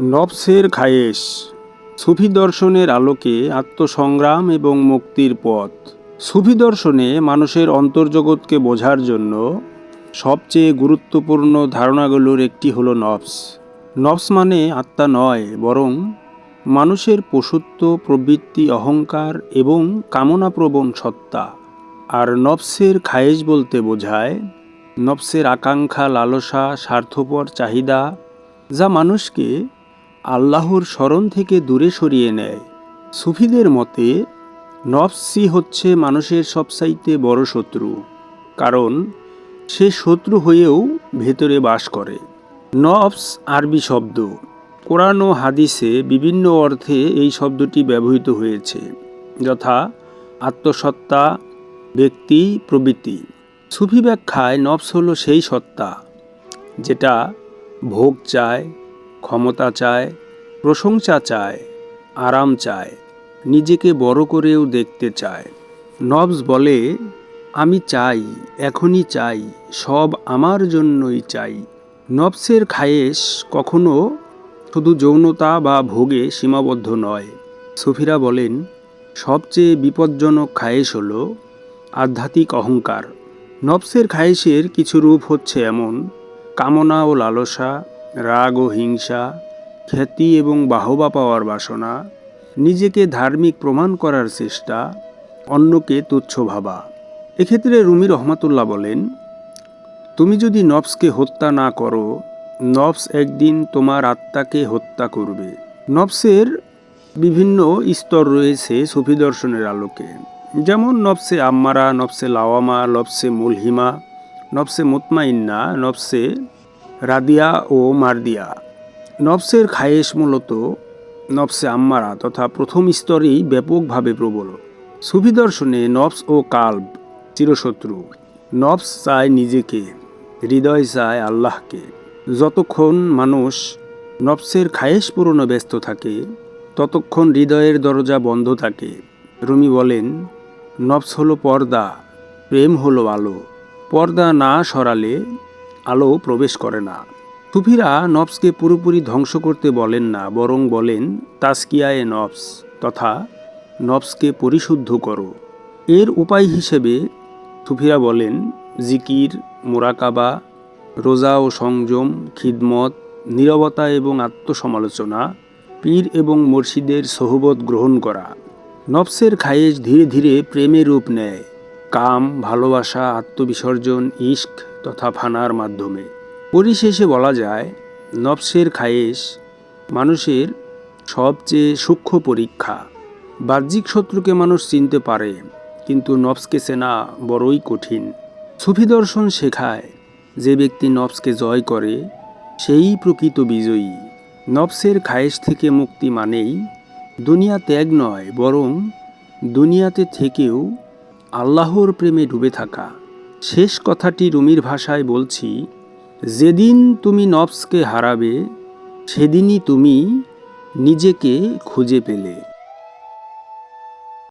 নফসের খায়েশ, সুফি দর্শনের আলোকে আত্মসংগ্রাম এবং মুক্তির পথ। সুফি দর্শনে মানুষের অন্তর্জগৎকে বোঝার জন্য সবচেয়ে গুরুত্বপূর্ণ ধারণাগুলোর একটি হলো নফস নফস মানে আত্মা নয়, বরং মানুষের পশুত্ব প্রবৃত্তি, অহংকার এবং কামনাপ্রবণ সত্তা। আর নফসের খায়েশ বলতে বোঝায় নফসের আকাঙ্ক্ষা, লালসা, স্বার্থপর চাহিদা, যা মানুষকে আল্লাহর স্মরণ থেকে দূরে সরিয়ে নেয়। সুফিদের মতে নফসই হচ্ছে মানুষের সবসাইতে বড় শত্রু, কারণ সে শত্রু হয়েও ভেতরে বাস করে। নফস আরবি শব্দ। কোরআন ও হাদিসে বিভিন্ন অর্থে এই শব্দটি ব্যবহৃত হয়েছে, যথা আত্মসত্তা ব্যক্তি, প্রবৃত্তি। সুফি ব্যাখ্যায় নফস হলো সেই সত্তা, যেটা ভোগ চায় ক্ষমতা চায়, প্রশংসা চায়, আরাম চায়, নিজেকে বড় করেও দেখতে চায়। নবস বলে, আমি চাই, এখনই চাই, সব আমার জন্যই চাই। নবসের খায়েশ কখনো শুধু যৌনতা বা ভোগে সীমাবদ্ধ নয়। সুফিরা বলেন, সবচেয়ে বিপজ্জনক খায়েশ হল আধ্যাত্মিক অহংকার। নবসের খায়েশের কিছু রূপ হচ্ছে এমন, কামনা ও লালসা রাগ ও হিংসা, খ্যাতি এবং বাহবা পাওয়ার বাসনা, নিজেকে ধার্মিক প্রমাণ করার চেষ্টা, অন্যকে তুচ্ছ ভাবা। এক্ষেত্রে রুমি রহমাতুল্লাহ বলেন, তুমি যদি নফসকে হত্যা না করো, নফস একদিন তোমার আত্মাকে হত্যা করবে। নফসের বিভিন্ন স্তর রয়েছে সুফি দর্শনের আলোকে। যেমন, নফসে আম্মারা, নফসে লাওয়ামা, নফসে মুলহিমা, নফসে মুতমাইন্না, নফসে রাদিয়া ও মারদিয়া। নফসের খায়েশ মূলত নফসে আম্মারা তথা প্রথম স্তরেই ব্যাপকভাবে প্রবল। সুফি দর্শনে নফস ও কাল্ব চিরশত্রু। নফস চায় নিজেকে, হৃদয় চায় আল্লাহকে। যতক্ষণ মানুষ নফসের খায়েশ পূরণে ব্যস্ত থাকে, ততক্ষণ হৃদয়ের দরজা বন্ধ থাকে। রুমি বলেন নফস হলো পর্দা, প্রেম হলো আলো। পর্দা না সরালে আলো প্রবেশ করে না। সুফিরা নফসকে পুরোপুরি ধ্বংস করতে বলেন না, বরং বলেন, তাস্কিয়ায়ে নফস তথা নফসকে পরিশুদ্ধ করো এর উপায় হিসেবে সুফিরা বলেন, জিকির, মোরাকাবা, রোজা ও সংযম, খিদমত, নীরবতা এবং আত্মসমালোচনা, পীর এবং মুর্শিদের সহবত গ্রহণ করা নফসের খায়েশ ধীরে ধীরে প্রেমে রূপ নেয়। কাম, ভালোবাসা, আত্মবিসর্জন ইস্ক তথা ফানার মাধ্যমে। পরিশেষে বলা যায়, নফসের খায়েশ মানুষের সবচেয়ে সূক্ষ্ম পরীক্ষা। বাহ্যিক শত্রুকে মানুষ চিনতে পারে, কিন্তু নফসকে চেনা বড়ই কঠিন। সুফি দর্শন শেখায়, যে ব্যক্তি নফসকে জয় করে, সেই প্রকৃত বিজয়ী। নফসের খায়েশ থেকে মুক্তি মানেই দুনিয়া ত্যাগ নয়, বরং দুনিয়াতে থেকেও আল্লাহর প্রেমে ডুবে থাকা। শেষ কথাটি রুমির ভাষায় বলছি যেদিন তুমি নবসকে হারাবে সেদিনই তুমি নিজেকে খুঁজে পেলে।